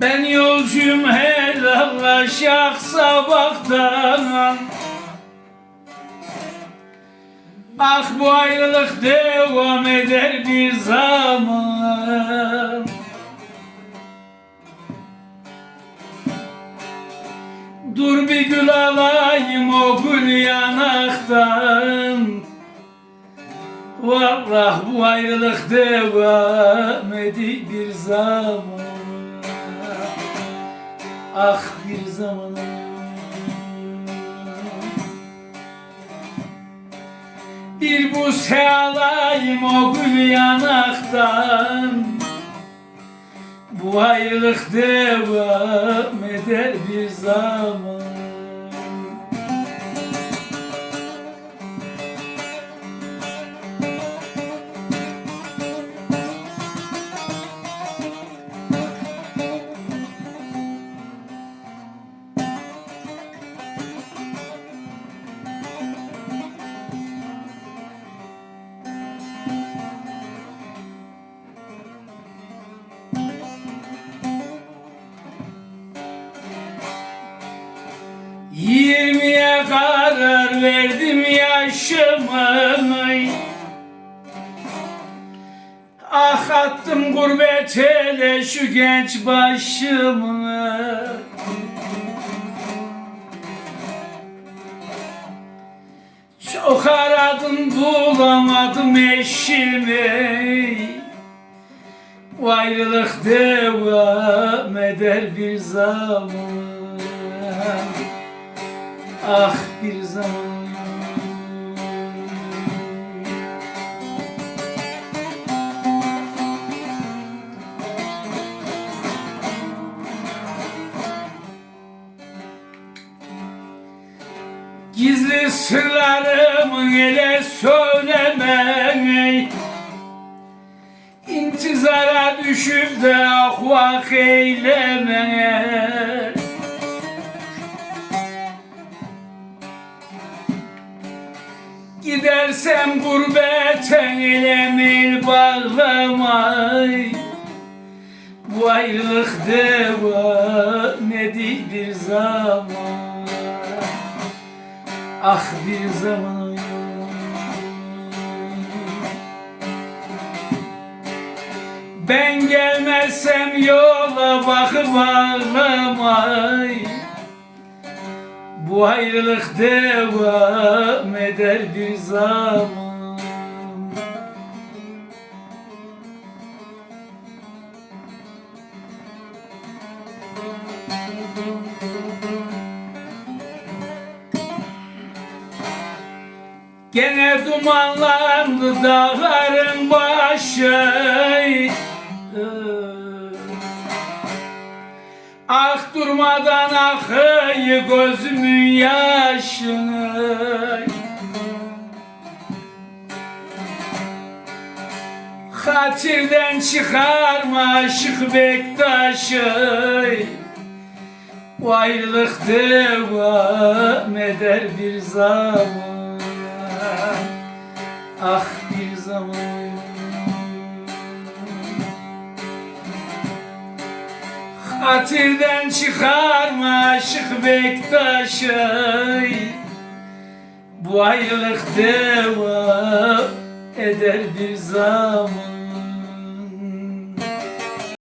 Ben yolcuyum helallaşak sabahtan. Ah bu ayrılık devam eder bir zaman. Dur bir gül alayım o gül yanaktan. Vallahi bu ayrılık devam edi bir zaman Ah bir zaman. Bir bu alayım o gül yanaktan. Bu ayrılık devam eder bir zaman verdim yaşımı. Ah attım gurbet ele şu genç başımı. Çok aradım bulamadım eşimi. Bu ayrılık devam eder bir zaman. Ah bir zaman Gizli sırlarımı ele söyleme İntizara düşüp de ahvak eyleme Gidersem gurbete elemil bağlamay Bu ayrılık devam edi bir zaman Ah bir zaman Ben gelmezsem yola bakıp ağlamay Bu ayrılık devam eder bir zaman Gene dumanlandı dağların başı. Ah durmadan akıyor gözümün yaşını. Hatirden çıkarma aşık Bektaş'ı. Bu ayrılık devam eder bir zaman Ah bir zaman. Hatirden çıkarma aşık Bektaş'ı. Bu ayrılık devam eder bir zaman